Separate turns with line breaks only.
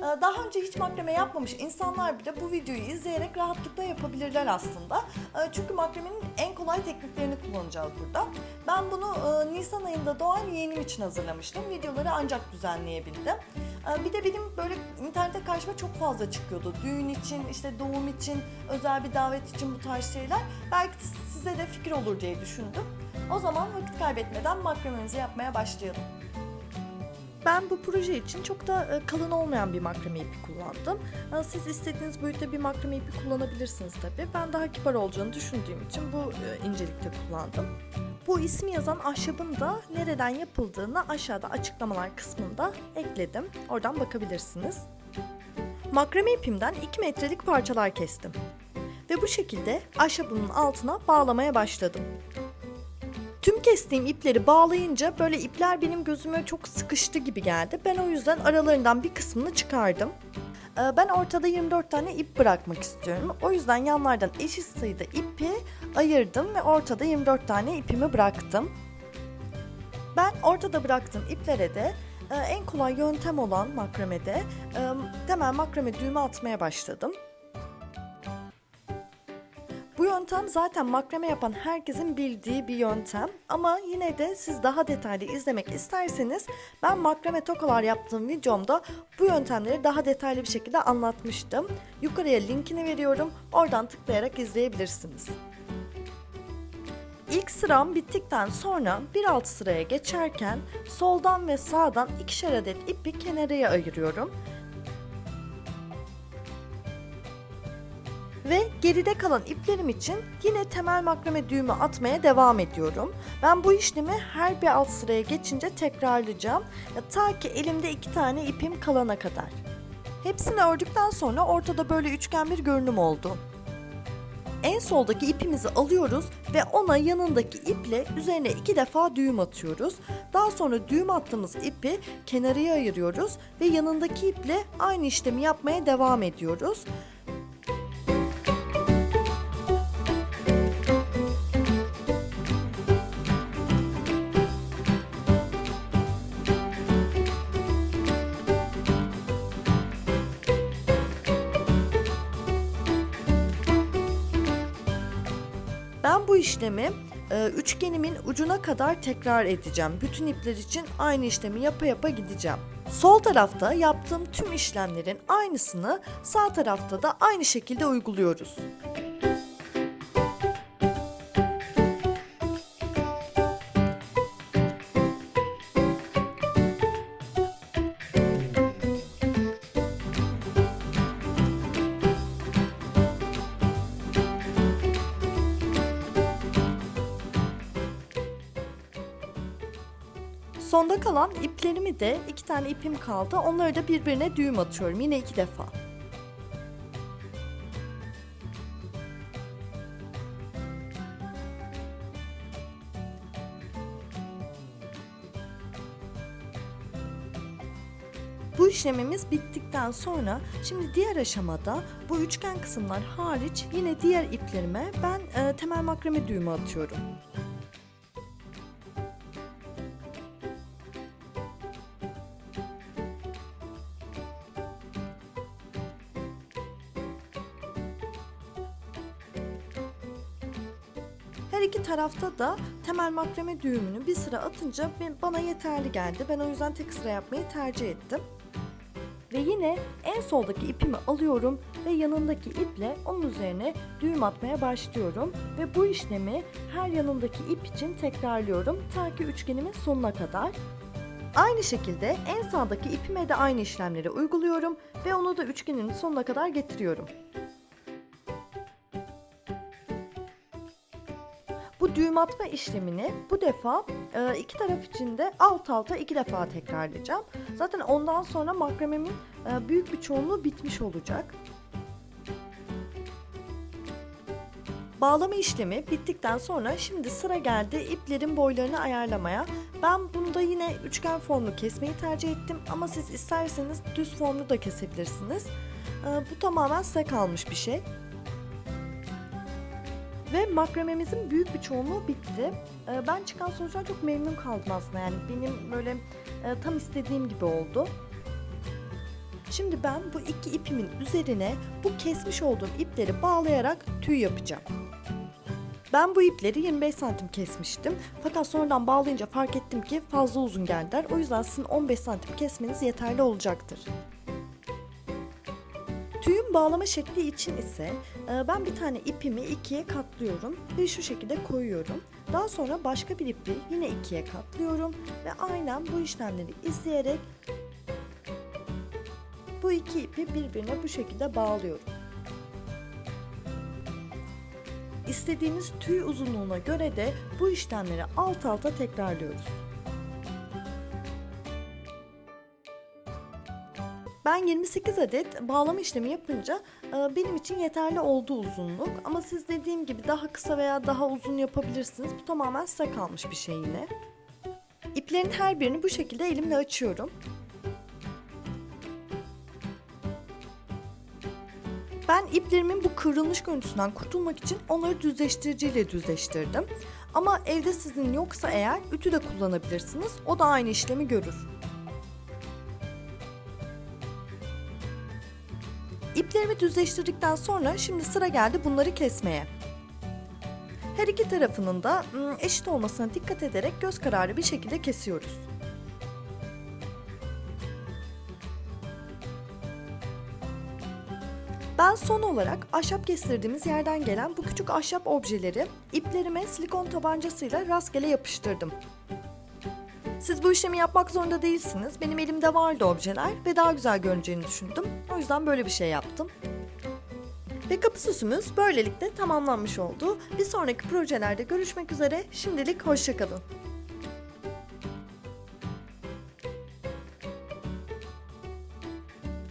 daha önce hiç makrame yapmamış insanlar bile bu videoyu izleyerek rahatlıkla yapabilirler aslında. E, Çünkü makremenin en kolay tekniklerini kullanacağız burada. Ben bunu e, Nisan ayında doğan yeğenim için hazırlamıştım. Videoları ancak düzenleyebildim. E, Bir de benim böyle internette karşıma çok fazla çıkıyordu. Düğün için, işte doğum için, özel bir davet için bu tarz şeyler. Belki size de fikir olur diye düşündüm. O zaman vakit kaybetmeden makrememizi yapmaya başlayalım. Ben bu proje için çok da e, kalın olmayan bir makrame ipi kullandım. E, Siz istediğiniz boyutta bir makrame ipi kullanabilirsiniz tabii. Ben daha kibar olacağını düşündüğüm için bu e, incelikte kullandım. Bu ismi yazan ahşabın da nereden yapıldığını aşağıda açıklamalar kısmında ekledim. Oradan bakabilirsiniz. Makrame ipimden 2 metrelik parçalar kestim. Ve bu şekilde ahşabımın altına bağlamaya başladım. Tüm kestiğim ipleri bağlayınca böyle ipler benim gözüme çok sıkıştı gibi geldi. Ben o yüzden aralarından bir kısmını çıkardım. Ee, Ben ortada 24 tane ip bırakmak istiyorum. O yüzden yanlardan eşit sayıda ipi ayırdım ve ortada 24 tane ipimi bıraktım. Ben ortada bıraktığım iplere de e, en kolay yöntem olan makramede e, temel makrame düğme atmaya başladım. Bu yöntem zaten makrame yapan herkesin bildiği bir yöntem ama yine de siz daha detaylı izlemek isterseniz ben makrame tokalar yaptığım videomda bu yöntemleri daha detaylı bir şekilde anlatmıştım. Yukarıya linkini veriyorum. Oradan tıklayarak izleyebilirsiniz. İlk sıram bittikten sonra bir alt sıraya geçerken soldan ve sağdan ikişer adet ipi kenarıya ayırıyorum. Ve geride kalan iplerim için yine temel makrame düğümü atmaya devam ediyorum. Ben bu işlemi her bir alt sıraya geçince tekrarlayacağım. Ya, ta ki elimde iki tane ipim kalana kadar. Hepsini ördükten sonra ortada böyle üçgen bir görünüm oldu. En soldaki ipimizi alıyoruz ve ona yanındaki iple üzerine iki defa düğüm atıyoruz. Daha sonra düğüm attığımız ipi kenarıya ayırıyoruz ve yanındaki iple aynı işlemi yapmaya devam ediyoruz. İşlemi e, üçgenimin ucuna kadar tekrar edeceğim. Bütün ipler için aynı işlemi yapa yapa gideceğim. Sol tarafta yaptığım tüm işlemlerin aynısını sağ tarafta da aynı şekilde uyguluyoruz. Sonda kalan iplerimi de iki tane ipim kaldı. Onları da birbirine düğüm atıyorum yine iki defa. Bu işlemimiz bittikten sonra şimdi diğer aşamada bu üçgen kısımlar hariç yine diğer iplerime ben e, temel makrame düğümü atıyorum. İki tarafta da temel makrame düğümünü bir sıra atınca bana yeterli geldi. Ben o yüzden tek sıra yapmayı tercih ettim. Ve yine en soldaki ipimi alıyorum ve yanındaki iple onun üzerine düğüm atmaya başlıyorum. Ve bu işlemi her yanındaki ip için tekrarlıyorum ta ki üçgenimin sonuna kadar. Aynı şekilde en sağdaki ipime de aynı işlemleri uyguluyorum ve onu da üçgenin sonuna kadar getiriyorum. Düğüm atma işlemini bu defa e, iki taraf için de alt alta iki defa tekrarlayacağım. Zaten ondan sonra makramemin e, büyük bir çoğunluğu bitmiş olacak. Bağlama işlemi bittikten sonra şimdi sıra geldi iplerin boylarını ayarlamaya. Ben bunda yine üçgen formlu kesmeyi tercih ettim ama siz isterseniz düz formlu da kesebilirsiniz. E, bu tamamen size kalmış bir şey. Ve makrememizin büyük bir çoğunluğu bitti. Ee, Ben çıkan sonuçtan çok memnun kaldım aslında. Yani benim böyle e, tam istediğim gibi oldu. Şimdi ben bu iki ipimin üzerine bu kesmiş olduğum ipleri bağlayarak tüy yapacağım. Ben bu ipleri 25 santim kesmiştim. Fakat sonradan bağlayınca fark ettim ki fazla uzun geldiler. O yüzden sizin 15 santim kesmeniz yeterli olacaktır. Tüyün bağlama şekli için ise e, ben bir tane ipimi ikiye katlıyorum ve şu şekilde koyuyorum. Daha sonra başka bir ipi yine ikiye katlıyorum ve aynen bu işlemleri izleyerek bu iki ipi birbirine bu şekilde bağlıyorum. İstediğiniz tüy uzunluğuna göre de bu işlemleri alt alta tekrarlıyoruz. Ben 28 adet bağlama işlemi yapınca e, benim için yeterli oldu uzunluk. Ama siz dediğim gibi daha kısa veya daha uzun yapabilirsiniz. Bu tamamen size kalmış bir şey yine. İplerin her birini bu şekilde elimle açıyorum. Ben iplerimin bu kıvrılmış görüntüsünden kurtulmak için onları düzleştiriciyle düzleştirdim. Ama evde sizin yoksa eğer ütü de kullanabilirsiniz. O da aynı işlemi görür. İplerimi düzleştirdikten sonra şimdi sıra geldi bunları kesmeye. Her iki tarafının da eşit olmasına dikkat ederek göz kararı bir şekilde kesiyoruz. Ben son olarak ahşap kestirdiğimiz yerden gelen bu küçük ahşap objeleri iplerime silikon tabancasıyla rastgele yapıştırdım. Siz bu işlemi yapmak zorunda değilsiniz. Benim elimde vardı objeler ve daha güzel görüneceğini düşündüm. O yüzden böyle bir şey yaptım. Ve kapı süsümüz böylelikle tamamlanmış oldu. Bir sonraki projelerde görüşmek üzere. Şimdilik hoşçakalın.